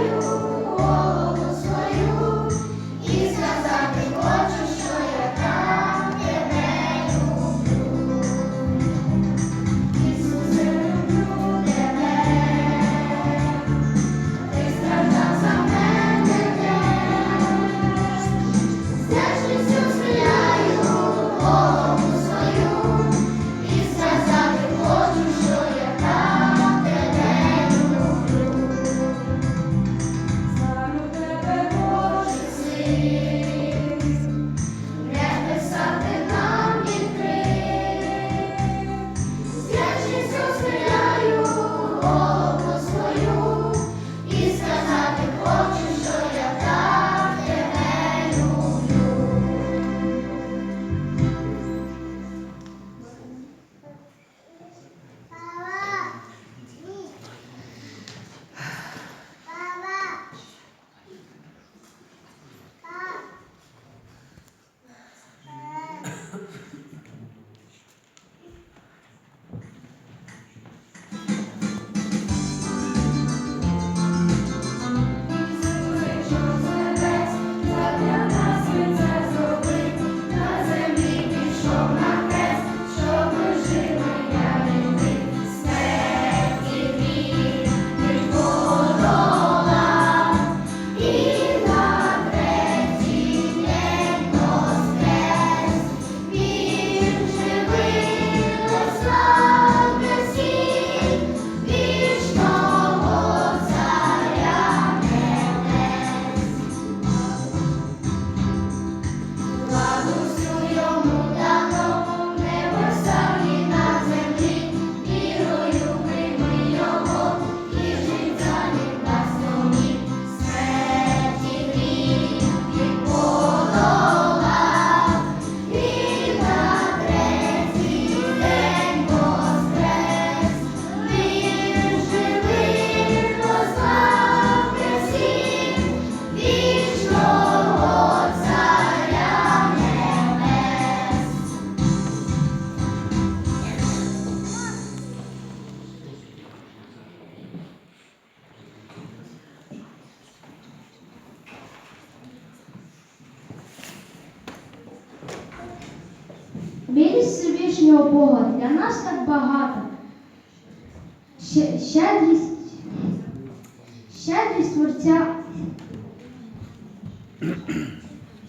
Thank you. Toma.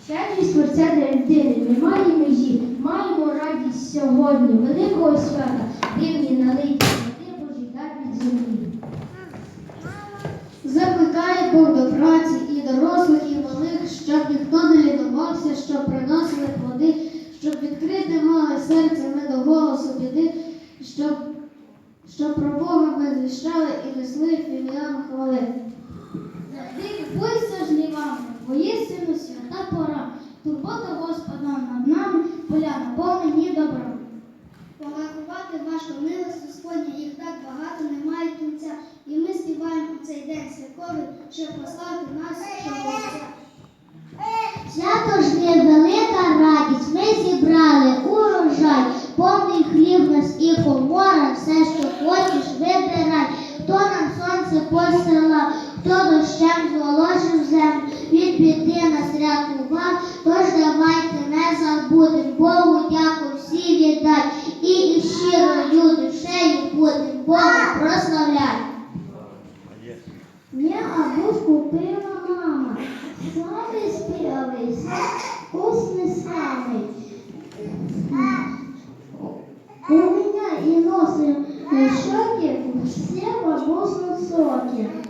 Щедрість Творця для людини немає межі. Маємо радість сьогодні, великого свята, дивні налиті, воістину свята пора. Турбота Господа над нами, поля наповнені добром. Порахувати важко милость Господня, їх так багато немає кінця. І ми співаємо у цей день святковий, щоб послати нас, що Отця. Свято ж є велика радість, ми зібрали урожай, повний хліб нас і комора, все, що хочеш, вибирай. Хто нам сонце посилав, хто дощем зволожив землю, біди нас рятував, тож давайте не забудем, Богу дяку всі віддай, і із щирою душею будем Бога прославляти. Мне абуш купила мама. Самый спелый, вкусный самый. У меня и нос, и щеки все в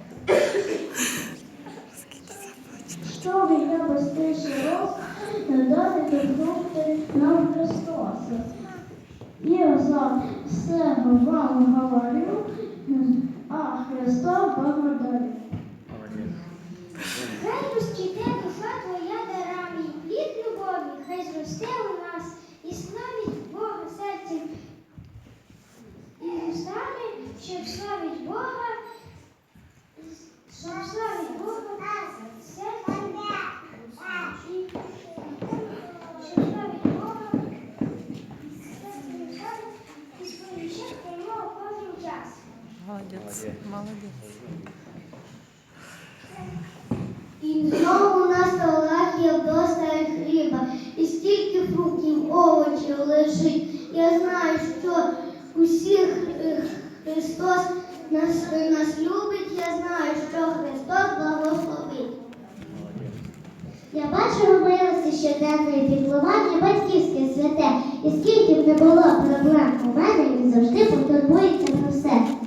І знову на столах є вдосталь хліба, і стільки фруктів, овочів лежить. Я знаю, що усіх е, Христос нас, нас любить, я знаю, що Христос благословить. Я бачу у милості щоденне піклування батьківське святе, і скільки б не було проблем у мене, він завжди потурбується про все.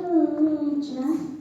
Hoşçakalın.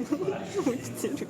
のに起きてる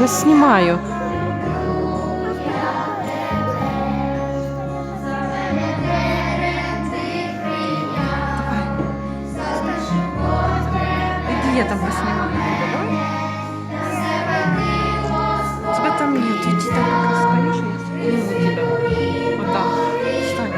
Я снимаю. Иди, я там поснимаю. Тебя там нет. Иди там а я сниму тебя. Вот так. Встань.